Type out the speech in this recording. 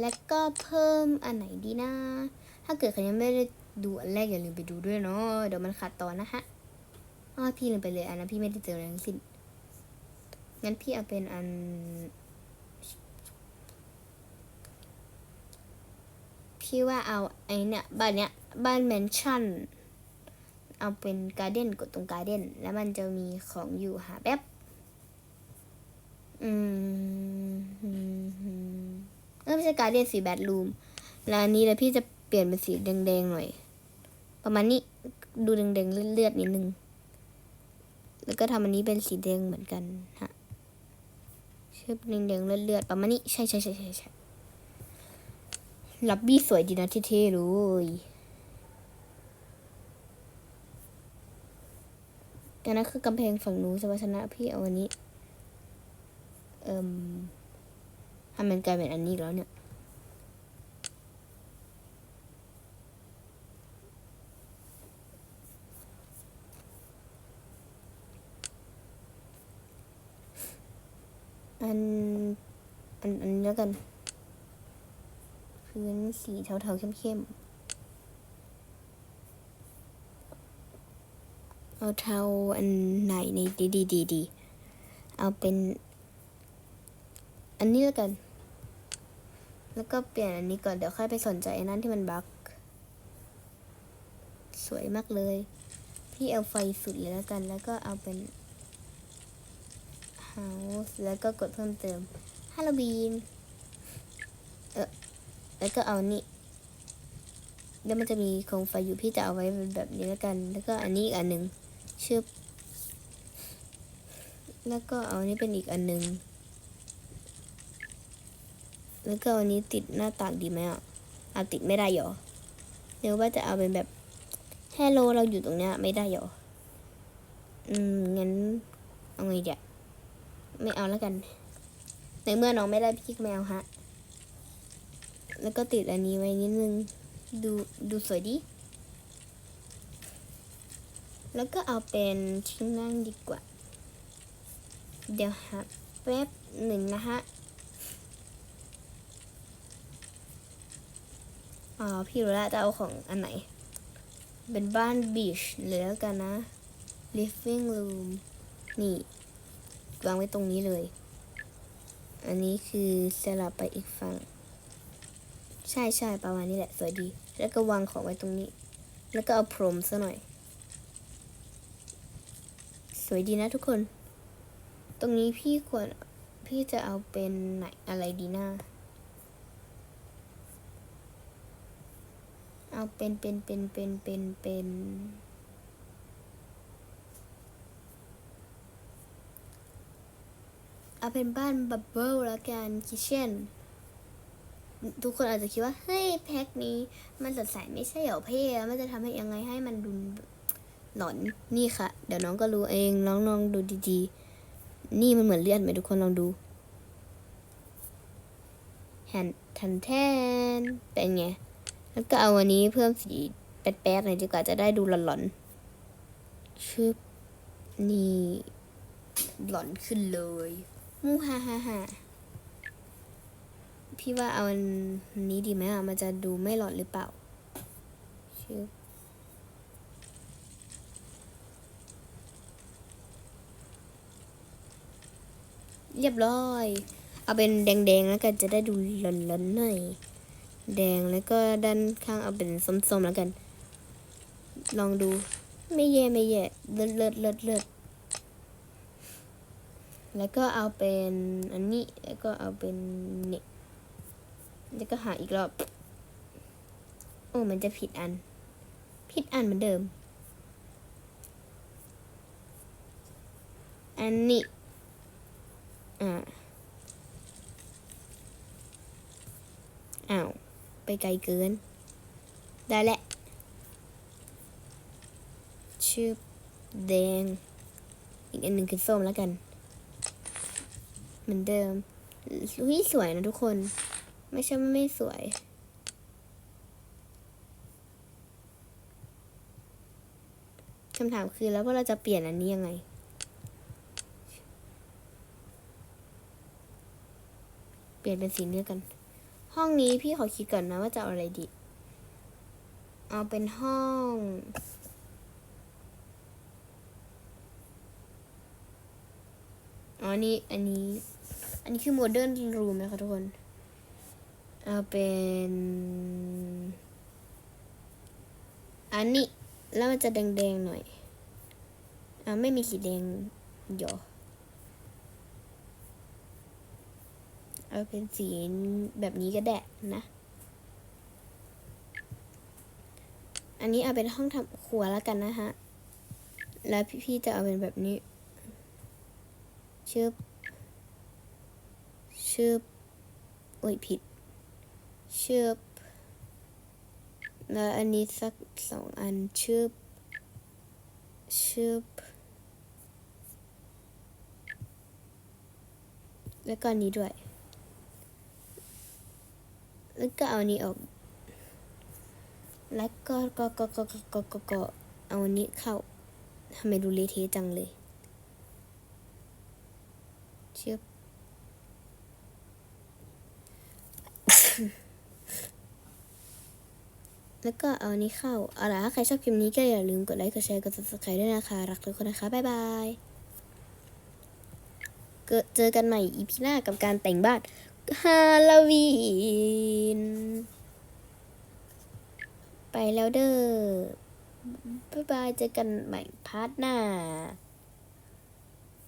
แล้วก็เพิ่มอันไหนดีนะ ถ้าเกิดใครยังไม่ได้ดูอันแรกอย่าลืมไปดูด้วยเนาะเดี๋ยวมันขาดตอนนะฮะอ้อพี่ลืมไปเลยอันนั้นพี่ไม่ได้เจออะไรทั้งสิ้น งั้นพี่เอาเป็นอัน พี่ว่าเอาไอเนี่ยบ้านเนี้ยบ้านแมนชั่น เอาเป็นการ์เด้นกดตรงการ์เด้นแล้วมันจะมีของอยู่หาแป๊บ อืมอืมอืมเออ ไม่ใช่การ์เด้นสีแบดรูมแล้วอันนี้แล้วพี่จะเปลี่ยนเป็นสีแดงๆหน่อย ประมาณนี้ดูแดงๆเลือดๆนิดนึง แล้วก็ทำอันนี้เป็นสีแดงเหมือนกันฮะเชื่อแดงๆเลือดๆประมาณนี้ใช่ใช่ใช่ใช่ใช่ลับบี้สวยดีนะเท่ๆเลยอันนั้นคือกำแพงฝั่งนู้นสวัสนะพี่เอาอันนี้ เอ่ม ทำมันกลายเป็นอันนี้แล้วเนี่ยอันอัน อันนี้แล้วกันพื้นสีเทาๆเข้มๆ เอาเทาอันไหนในดีดีดีดีเอาเป็น อันนี้แล้วกัน แล้วก็เปลี่ยนอันนี้ก่อน เดี๋ยวค่อยไปสนใจอันนั้นที่มันบั๊กสวยมากเลย พี่เอาไฟสุดเลยแล้วกัน แล้วก็เอาเป็น house แล้วก็กดเพิ่มเติมฮาโลวีนเออแล้วก็เอานี่แล้วมันจะมีโคมไฟอยู่พี่จะเอาไว้เป็นแบบนี้แล้วกัน แล้วก็อันนี้อีกอันหนึ่งชึบแล้วก็เอาอันนี้เป็นอีกอันหนึ่ง แล้วก็อันนี้ติดหน้าต่างดีไหมอะเอาติดไม่ได้หรอหรือว่าจะเอาเป็นแบบฮัลโลเราอยู่ตรงเนี้ยไม่ได้หรออืมงั้นเอาไงเดี๋ยวไม่เอาแล้วกัน ในเมื่อน้องไม่ได้พี่แมวฮะ แล้วก็ติดอันนี้ไว้นิดนึง ดูดูสวยดี แล้วก็เอาเป็นที่นั่งดีกว่า เดี๋ยวหาแป๊บหนึ่งนะฮะ อ๋อพี่รู้แล้วจะเอาของอันไหน เป็นบ้านบีชเลยแล้วกันนะ living room นี่วางไว้ตรงนี้เลย อันนี้คือสลับไปอีกฝั่ง ใช่ใช่ประมาณนี้แหละ สวยดี แล้วก็วางของไว้ตรงนี้ แล้วก็เอาพรมซะหน่อย สวยดีนะทุกคน ตรงนี้พี่ควร พี่จะเอาเป็นไหนอะไรดีนะ เอาเป็นเป็นเป็นเป็นเป็นเป็นเอาเป็นบ้านบับเบิลแล้วกันคิเช่นทุกคนอาจจะคิดว่า เฮ้ย แพ็คนี้ มันสดใสไม่ใช่เหรอเพ่มันจะทำให้ยังไงให้มันดูหลอนนี่ค่ะ เดี๋ยวน้องก็รู้เองน้องลองดูดีๆ นี่มันเหมือนเลือดไหมทุกคนลองดูแฮนทันแทนเป็นไง แล้วก็เอาวันนี้เพิ่มสีแป๊ดๆหน่อยดีกว่าจะได้ดูหลอนๆชึบนี่หลอนขึ้นเลยมูฮ่าฮ่าฮ่าพี่ว่าเอาอันนี้ดีไหมอะ มันจะดูไม่หลอนหรือเปล่าชึบเรียบร้อย เอาเป็นแดงๆแล้วกันจะได้ดูหลอนๆหน่อย แดงแล้วก็ด้านข้างเอาเป็นส้มๆแล้วกัน ลองดู ไม่แย่ไม่แย่เลิศเลิศเลิศเลิศแล้วก็เอาเป็นอันนี้แล้วก็เอาเป็นนี่แล้วก็หาอีกรอบ โอ้มันจะผิดอัน ผิดอันเหมือนเดิม อันนี้ อ่าอ้าว ไปไกลเกิน ได้แหละ ชื่อแดง อีกอันหนึ่งคือส้มแล้วกัน เหมือนเดิมอุ้ยสวยนะทุกคน ไม่ใช่ไม่สวยคำถามคือแล้วว่าเราจะเปลี่ยนอันนี้ยังไง เปลี่ยนเป็นสีนี้กัน ห้องนี้พี่ขอคิดก่อนนะว่าจะเอาอะไรดี เอาเป็นห้อง อ๋อนี่อันนี้ อันนี้คือโมเดิร์นรูมนะคะทุกคน เอาเป็น อันนี้ แล้วมันจะแดงๆหน่อย อ่าไม่มีขีแดงเดี๋ยว เอาเป็นสีแบบนี้ก็ได้นะ อันนี้เอาเป็นห้องทำครัวแล้วกันนะฮะ แล้วพี่ๆจะเอาเป็นแบบนี้ ชึบ ชึบโอ้ยผิด ชึบ แล้วอันนี้สักสองอัน ชึบ ชึบแล้วก็อันนี้ด้วย แล้วก็เอานี้ออก แล้วก็ก็ก็ก็ก็ก็ก็เอานี้เข้าทำไมดูเละเทะจังเลยเชื่อแล้วก็เอานี้เข้าเอาล่ะถ้าใครชอบคลิปนี้ก็อย่าลืมกดไลค์ กดแชร์ กด subscribe ด้วยนะคะ รักทุกคนนะคะ บ๊ายบายเจอกันใหม่อีพีหน้ากับการแต่งบ้าน ฮาโลวีน ไปแล้วเด้อ บ๊ายบายเจอกันใหม่พาร์ทหน้า